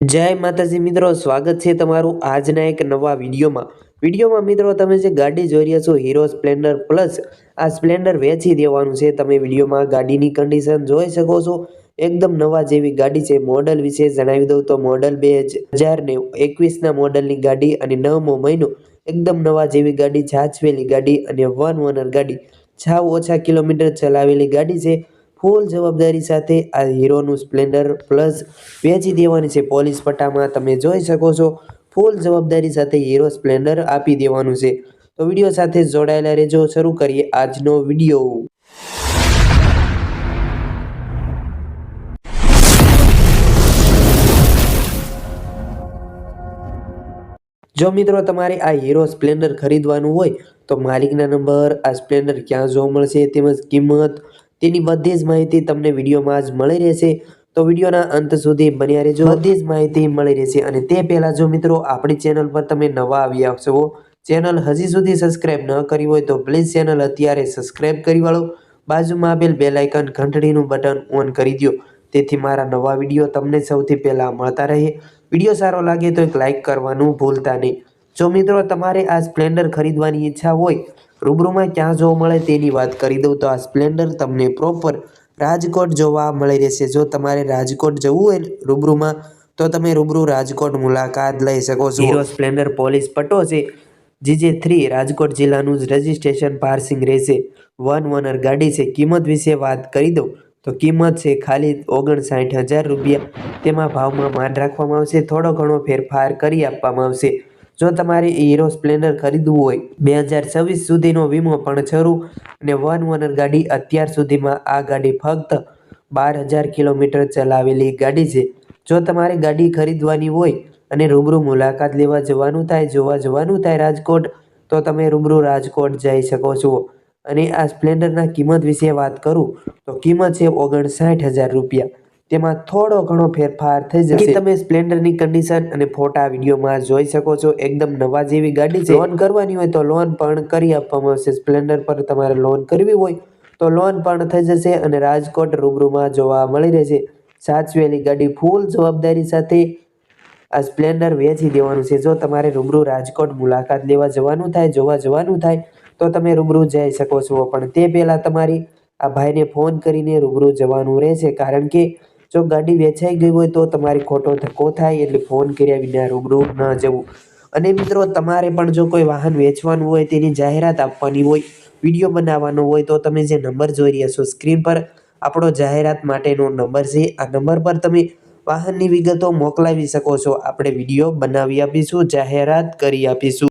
જય માતાજી મિત્રો, સ્વાગત છે તમારું આજના એક નવા વિડીયોમાં. વિડીયોમાં મિત્રો, તમે જે ગાડી જોઈ રહ્યા છો હીરો સ્પ્લેન્ડર પ્લસ આ સ્પ્લેન્ડર વેચી દેવાનું છે. તમે વિડીયોમાં ગાડીની કન્ડિશન જોઈ શકો છો. એકદમ નવા જેવી ગાડી છે. મોડલ વિશે જણાવી દઉં તો મોડલ બે હજાર ને એકવીસના મોડલની ગાડી અને નવમો મહિનો. એકદમ નવા જેવી ગાડી છાછવેલી ગાડી અને વન ઓનર ગાડી. છાવ ઓછા કિલોમીટર ચલાવેલી ગાડી છે. ફૂલ જવાબદારી સાથે આ હીરોનું સ્પ્લેન્ડર પ્લસ વેચી દેવાની છે. પોલીસ પટ્ટામાં તમે જોઈ શકો છો, ફૂલ જવાબદારી સાથે હીરો સ્પ્લેન્ડર આપી દેવાનું છે. તો વીડિયો સાથે જોડાયેલા રહેજો. શરૂ કરીએ આજનો વીડિયો. જો મિત્રો તમારે આ હીરો સ્પ્લેન્ડર ખરીદવાનું હોય, તો માલિકના નંબર આ સ્પ્લેન્ડર ક્યાં જોવા મળશે તેમજ કિંમત તેની બધી જ માહિતી તમને વિડીયોમાં જ મળી રહેશે. તો વિડીયોના અંત સુધી બન્યા રહેજો. બધી જ માહિતી મળી રહેશે. અને તે પહેલાં જો મિત્રો આપણી ચેનલ પર તમે નવા આવ્યા છો ચેનલ હજી સુધી સબસ્ક્રાઇબ ન કરી હોય તો પ્લીઝ ચેનલ અત્યારે સબસ્ક્રાઇબ કરી વાળો. બાજુમાં આપેલ બેલ આઇકન ઘંટડીનું બટન ઓન કરી દો તેથી મારા નવા વીડિયો તમને સૌથી પહેલાં મળતા રહે. વીડિયો સારો લાગે તો એક લાઇક કરવાનું ભૂલતા નહીં. જો મિત્રો તમારે આ સ્પ્લેન્ડર ખરીદવાની ઈચ્છા હોય રૂબરૂમાં ક્યાં જોવા મળે તેની વાત કરી દઉં તો આ સ્પ્લેન્ડર તમને પ્રોપર રાજકોટ જોવા મળી રહેશે. જો તમારે રાજકોટ જવું હોય રૂબરૂમાં, તો તમે રૂબરૂ રાજકોટ મુલાકાત લઈ શકો છો. હીરો સ્પ્લેન્ડર પોલીસ પટ્ટો છે. જીજે થ્રી રાજકોટ જિલ્લાનું જ રજિસ્ટ્રેશન પાર્સિંગ રહેશે. વન ઓનર ગાડી છે. કિંમત વિશે વાત કરી દઉં તો કિંમત છે ખાલી ઓગણસાઠ હજાર રૂપિયા. તેમાં ભાવમાં માન રાખવામાં આવશે. થોડો ઘણો ફેરફાર કરી આપવામાં આવશે. જો તમારે હીરો સ્પ્લેન્ડર ખરીદવું હોય, બે હજાર છવ્વીસ સુધીનો વીમો પણ શરૂ અને વન ઓનર ગાડી અત્યાર સુધીમાં આ ગાડી ફક્ત બાર હજાર કિલોમીટર ચલાવેલી ગાડી છે. જો તમારે ગાડી ખરીદવાની હોય અને રૂબરૂ મુલાકાત લેવા જવાનું થાય, જોવા જવાનું થાય રાજકોટ, તો તમે રૂબરૂ રાજકોટ જઈ શકો છો. અને આ સ્પ્લેન્ડરના કિંમત વિશે વાત કરું, તો કિંમત છે ઓગણસાઠ હજાર રૂપિયા. તેમાં થોડો ઘણો ફેરફાર થઈ જશે. તમે સ્પ્લેન્ડરની કન્ડિશન અને ફોટા વિડીયોમાં જોઈ શકો છો. એકદમ નવા જેવી ગાડી છે. લોન કરવાની હોય તો લોન પણ કરી આપવામાં આવશે. સ્પ્લેન્ડર પર તમારે લોન કરવી હોય તો લોન પણ થઈ જશે અને રાજકોટ રૂબરૂમાં જોવા મળી રહેશે. સાચવેલી ગાડી ફૂલ જવાબદારી સાથે આ સ્પ્લેન્ડર વેચી દેવાનું છે. જો તમારે રૂબરૂ રાજકોટ મુલાકાત લેવા જવાનું થાય જોવા જવાનું થાય તો તમે રૂબરૂ જઈ શકો છો. પણ તે પહેલાં તમારી આ ભાઈને ફોન કરીને રૂબરૂ જવાનું રહેશે. કારણ કે જો ગાડી વેચાઈ ગઈ હોય તો તમારી ખોટો ધક્કો થાય એટલે ફોન કર્યા વિના રૂબરૂ ન જવું. અને મિત્રો, તમારે પણ જો કોઈ વાહન વેચવાનું હોય તેની જાહેરાત આપવાની હોય, વીડિયો બનાવવાનો હોય, તો તમે જે નંબર જોઈ રહ્યા છો સ્ક્રીન પર, આપણો જાહેરાત માટેનો નંબર છે. આ નંબર પર તમે વાહનની વિગતો મોકલાવી શકો છો. આપણે વીડિયો બનાવી આપીશું, જાહેરાત કરી આપીશું.